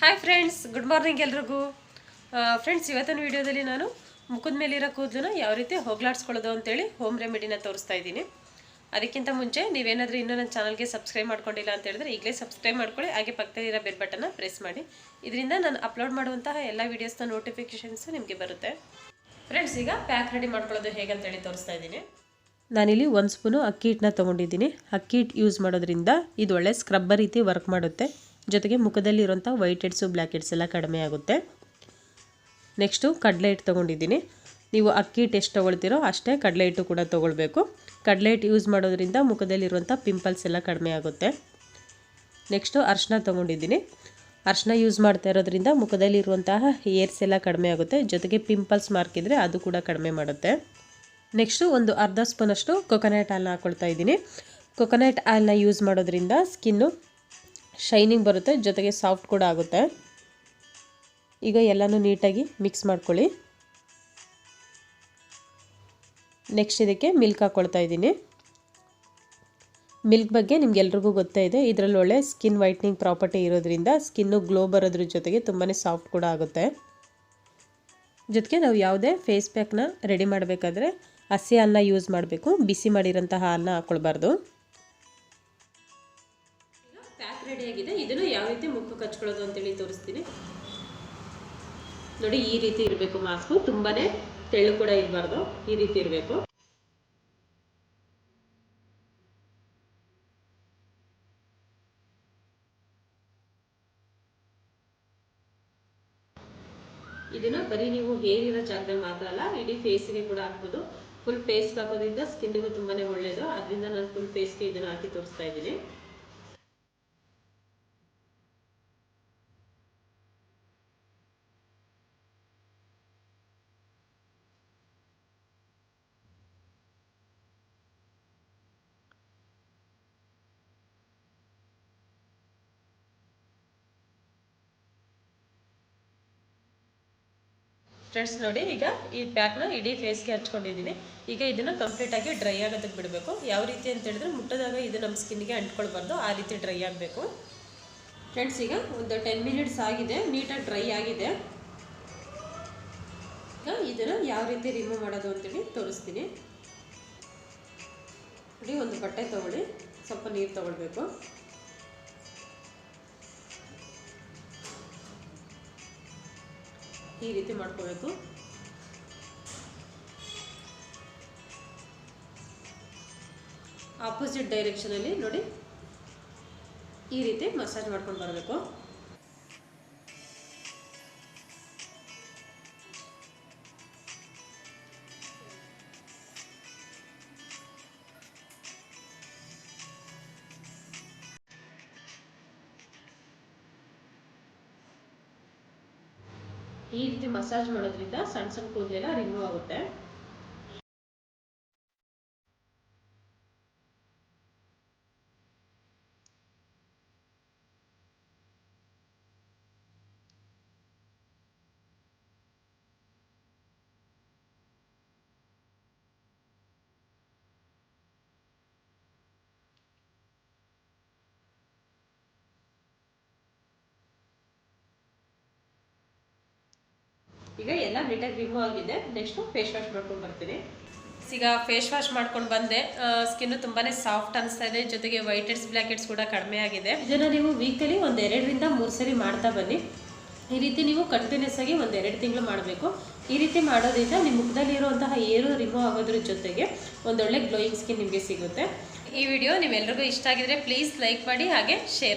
Hi friends good morning ಎಲ್ರಿಗೂ. Friends ಇವತ್ತಿನ ವಿಡಿಯೋದಲ್ಲಿ ನಾನು ಮುಖದ ಮೇಲಿರೋ ಕೂದಲನ್ನ ಯಾವ ರೀತಿ ಹೋಗ್ಲಾಡ್ಸ್ಕೊಳ್ಳೋದು ಅಂತೇಳಿ ಹೋಮ್ ರೆಮಿಡಿನ ತೋರಿಸ್ತಾ ಇದ್ದೀನಿ. ಅದಕ್ಕಿಂತ ಮುಂಚೆ ನೀವೇನಾದರೂ ಇನ್ನೂ ನನ್ನ ಚಾನಲ್ಗೆ ಸಬ್ಸ್ಕ್ರೈಬ್ ಮಾಡ್ಕೊಂಡಿಲ್ಲ ಅಂತ ಹೇಳಿದ್ರೆ ಈಗಲೇ ಸಬ್ಸ್ಕ್ರೈಬ್ ಮಾಡ್ಕೊಳ್ಳಿ, ಹಾಗೆ ಪಕ್ಕದಲ್ಲಿರೋ ಬೆಲ್ ಬಟನ್ನ ಪ್ರೆಸ್ ಮಾಡಿ. ಇದರಿಂದ ನಾನು ಅಪ್ಲೋಡ್ ಮಾಡುವಂತಹ ಎಲ್ಲ ವೀಡಿಯೋಸ್ನ ನೋಟಿಫಿಕೇಷನ್ಸ್ ನಿಮಗೆ ಬರುತ್ತೆ. ಫ್ರೆಂಡ್ಸ್ ಈಗ ಪ್ಯಾಕ್ ರೆಡಿ ಮಾಡ್ಕೊಳ್ಳೋದು ಹೇಗೆ ಅಂತೇಳಿ ತೋರಿಸ್ತಾ ಇದ್ದೀನಿ. ನಾನಿಲ್ಲಿ ಒಂದು ಸ್ಪೂನು ಅಕ್ಕಿ ಹಿಟ್ಟನ್ನ ತೊಗೊಂಡಿದ್ದೀನಿ. ಅಕ್ಕಿ ಹಿಟ್ಟು ಯೂಸ್ ಮಾಡೋದ್ರಿಂದ ಇದು ಒಳ್ಳೆ ಸ್ಕ್ರಬ್ಬರ್ ರೀತಿ ವರ್ಕ್ ಮಾಡುತ್ತೆ. ಜೊತೆಗೆ ಮುಖದಲ್ಲಿ ಇರೋಂಥ ವೈಟ್ ಹೆಡ್ಸು ಬ್ಲ್ಯಾಕ್ ಹೆಡ್ಸ್ ಎಲ್ಲ ಕಡಿಮೆ ಆಗುತ್ತೆ. ನೆಕ್ಸ್ಟು ಕಡಲೆ ಹಿಟ್ಟು ತೊಗೊಂಡಿದ್ದೀನಿ. ನೀವು ಅಕ್ಕಿ ಹಿಟ್ಟು ಎಷ್ಟು ತೊಗೊಳ್ತೀರೋ ಅಷ್ಟೇ ಕಡಲೆ ಹಿಟ್ಟು ಕೂಡ ತೊಗೊಳ್ಬೇಕು. ಕಡಲೆ ಹಿಟ್ಟು ಯೂಸ್ ಮಾಡೋದ್ರಿಂದ ಮುಖದಲ್ಲಿರುವಂಥ ಪಿಂಪಲ್ಸ್ ಎಲ್ಲ ಕಡಿಮೆ ಆಗುತ್ತೆ. ನೆಕ್ಸ್ಟು ಅರ್ಶಿನ ತೊಗೊಂಡಿದ್ದೀನಿ. ಅರ್ಶಿನ ಯೂಸ್ ಮಾಡ್ತಾ ಇರೋದ್ರಿಂದ ಮುಖದಲ್ಲಿರುವಂತಹ ಏರ್ಸ್ ಎಲ್ಲ ಕಡಿಮೆ ಆಗುತ್ತೆ. ಜೊತೆಗೆ ಪಿಂಪಲ್ಸ್ ಮಾರ್ಕ್ ಇದ್ದರೆ ಅದು ಕೂಡ ಕಡಿಮೆ ಮಾಡುತ್ತೆ. ನೆಕ್ಸ್ಟು ಒಂದು ಅರ್ಧ ಸ್ಪೂನಷ್ಟು ಕೊಕೊನಟ್ ಆಯಿಲ್ನ ಹಾಕ್ಕೊಳ್ತಾ ಇದ್ದೀನಿ. ಕೊಕೊನಟ್ ಆಯಿಲ್ನ ಯೂಸ್ ಮಾಡೋದ್ರಿಂದ ಸ್ಕಿನ್ನು ಶೈನಿಂಗ್ ಬರುತ್ತೆ, ಜೊತೆಗೆ ಸಾಫ್ಟ್ ಕೂಡ ಆಗುತ್ತೆ. ಈಗ ಎಲ್ಲನೂ ನೀಟಾಗಿ ಮಿಕ್ಸ್ ಮಾಡ್ಕೊಳ್ಳಿ. ನೆಕ್ಸ್ಟ್ ಇದಕ್ಕೆ ಮಿಲ್ಕ್ ಹಾಕ್ಕೊಳ್ತಾ ಇದ್ದೀನಿ. ಮಿಲ್ಕ್ ಬಗ್ಗೆ ನಿಮ್ಗೆಲ್ರಿಗೂ ಗೊತ್ತೇ ಇದೆ, ಇದರಲ್ಲಿ ಒಳ್ಳೆ ಸ್ಕಿನ್ ವೈಟ್ನಿಂಗ್ ಪ್ರಾಪರ್ಟಿ ಇರೋದ್ರಿಂದ ಸ್ಕಿನ್ನು ಗ್ಲೋ ಬರೋದ್ರ ಜೊತೆಗೆ ತುಂಬಾ ಸಾಫ್ಟ್ ಕೂಡ ಆಗುತ್ತೆ. ಜೊತೆಗೆ ನಾವು ಯಾವುದೇ ಫೇಸ್ ಪ್ಯಾಕ್ನ ರೆಡಿ ಮಾಡಬೇಕಾದ್ರೆ ಹಸಿ ಅನ್ನ ಯೂಸ್ ಮಾಡಬೇಕು, ಬಿಸಿ ಮಾಡಿರೋಂತಹ ಅನ್ನ ಹಾಕ್ಕೊಳ್ಬಾರ್ದು ಪ್ಯಾಕ್ ಆಗಿದೆ ಇದನ್ನು ಯಾವ ರೀತಿ ಮುಖಕ್ಕೆ ಹಚ್ಕೊಳ್ಳೋದು ಅಂತೇಳಿ ತೋರಿಸ್ತೀನಿ. ನೋಡಿ, ಈ ರೀತಿ ಇರಬೇಕು ಮಾಸ್ಕು. ತುಂಬಾನೇ ತೆಳ್ಳು ಕೂಡ ಇರಬಾರ್ದು. ಈ ರೀತಿ ಇರಬೇಕು. ಇದನ್ನ ಬರೀ ನೀವು ಹೇರ್ ಇರೋ ಜಾಗದಲ್ಲಿ ಮಾತ್ರ ಅಲ್ಲ, ಇಡೀ ಫೇಸ್ಗೆ ಕೂಡ ಹಾಕ್ಬೋದು. ಫುಲ್ ಫೇಸ್ಗೆ ಹಾಕೋದ್ರಿಂದ ಸ್ಕಿನ್ಗೂ ತುಂಬಾನೇ ಒಳ್ಳೇದು. ಅದರಿಂದ ನಾನು ಫುಲ್ ಫೇಸ್ಗೆ ಇದನ್ನ ಹಾಕಿ ತೋರಿಸ್ತಾ ಇದ್ದೀನಿ. ಫ್ರೆಂಡ್ಸ್ ನೋಡಿ, ಈಗ ಈ ಪ್ಯಾಕ್ನ ಇಡೀ ಫೇಸ್ಗೆ ಹಚ್ಕೊಂಡಿದ್ದೀನಿ ಈಗ ಇದನ್ನು ಕಂಪ್ಲೀಟಾಗಿ ಡ್ರೈ ಆಗೋದಕ್ಕೆ ಬಿಡಬೇಕು. ಯಾವ ರೀತಿ ಅಂತ ಹೇಳಿದ್ರೆ ಮುಟ್ಟದಾಗ ಇದು ನಮ್ಮ ಸ್ಕಿನ್ಗೆ ಅಂಟ್ಕೊಳ್ಬಾರ್ದು. ಆ ರೀತಿ ಡ್ರೈ ಆಗಬೇಕು. ಫ್ರೆಂಡ್ಸ್ ಈಗ ಒಂದು ಟೆನ್ ಮಿನಿಟ್ಸ್ ಆಗಿದೆ. ನೀಟಾಗಿ ಡ್ರೈ ಆಗಿದೆ. ಈಗ ಇದನ್ನು ಯಾವ ರೀತಿ ರಿಮೂವ್ ಮಾಡೋದು ಅಂತೇಳಿ ತೋರಿಸ್ತೀನಿ. ನೋಡಿ, ಒಂದು ಬಟ್ಟೆ ತೊಗೊಳ್ಳಿ. ಸ್ವಲ್ಪ ನೀರು ತೊಗೊಳ್ಬೇಕು. ಈ ರೀತಿ ಮಾಡ್ಕೋಬೇಕು. ಆಪೋಸಿಟ್ ಡೈರೆಕ್ಷನಲ್ಲಿ ನೋಡಿ. ಈ ರೀತಿ ಮಸಾಜ್ ಮಾಡ್ಕೊಂಡು ಬರಬೇಕು. ಈ ರೀತಿ ಮಸಾಜ್ ಮಾಡೋದ್ರಿಂದ ಸಣ್ಣ ಸಣ್ಣ ಕೂದಲೆಲ್ಲ ರಿಮೂವ್ ಆಗುತ್ತೆ. ಈಗ ಎಲ್ಲ ನೀಟಾಗಿ ರಿಮೂವ್ ಆಗಿದೆ. ನೆಕ್ಸ್ಟು ಫೇಸ್ ವಾಶ್ ಮಾಡ್ಕೊಂಡು ಬರ್ತೀನಿ. ಈಗ ಫೇಸ್ ವಾಶ್ ಮಾಡ್ಕೊಂಡು ಬಂದೆ. ಸ್ಕಿನ್ ತುಂಬಾ ಸಾಫ್ಟ್ ಅನಿಸ್ತಾ ಇದೆ. ಜೊತೆಗೆ ವೈಟ್ ಹೆಡ್ಸ್ ಬ್ಲ್ಯಾಕ್ ಹೆಡ್ಸ್ ಕೂಡ ಕಡಿಮೆ ಆಗಿದೆ. ಇದನ್ನು ನೀವು ವೀಕಲಿ ಒಂದು ಎರಡರಿಂದ ಮೂರು ಸರಿ ಮಾಡ್ತಾ ಬನ್ನಿ. ಈ ರೀತಿ ನೀವು ಕಂಟಿನ್ಯೂಸ್ ಆಗಿ ಒಂದು ಎರಡು ತಿಂಗಳು ಮಾಡಬೇಕು. ಈ ರೀತಿ ಮಾಡೋದ್ರಿಂದ ನಿಮ್ಮ ಮುಖದಲ್ಲಿ ಇರುವಂತಹ ಏರು ರಿಮೂವ್ ಆಗೋದ್ರ ಜೊತೆಗೆ ಒಂದೊಳ್ಳೆ ಗ್ಲೋಯಿಂಗ್ ಸ್ಕಿನ್ ನಿಮಗೆ ಸಿಗುತ್ತೆ. ಈ ವಿಡಿಯೋ ನಿಮ್ಮೆಲ್ರಿಗೂ ಇಷ್ಟ ಆಗಿದ್ರೆ ಪ್ಲೀಸ್ ಲೈಕ್ ಮಾಡಿ ಹಾಗೆ ಶೇರ್